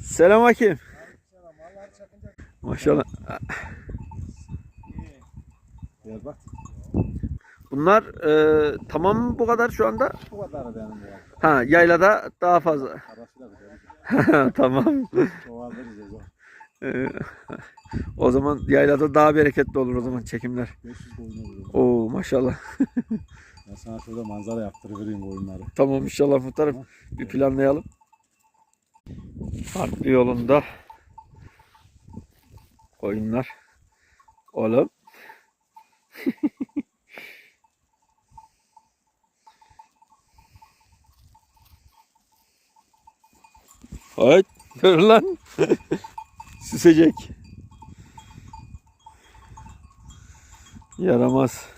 Selam hakim. Maşallah. Bunlar e, tamam mı bu kadar şu anda? Bu kadar benim ya. Ha yaylada daha fazla. Tamam. Çoğalırız ya. E, o zaman yaylada daha bereketli olur o zaman çekimler. 500 koyun oluyor. Oo maşallah. Ben sana şurada manzara yaptırıvereyim koyunları. Tamam inşallah muhtarım. Bir planlayalım. Farklı yolunda oyunlar. Oğlum. Hayt. Dur lan. Süsecek. Yaramaz.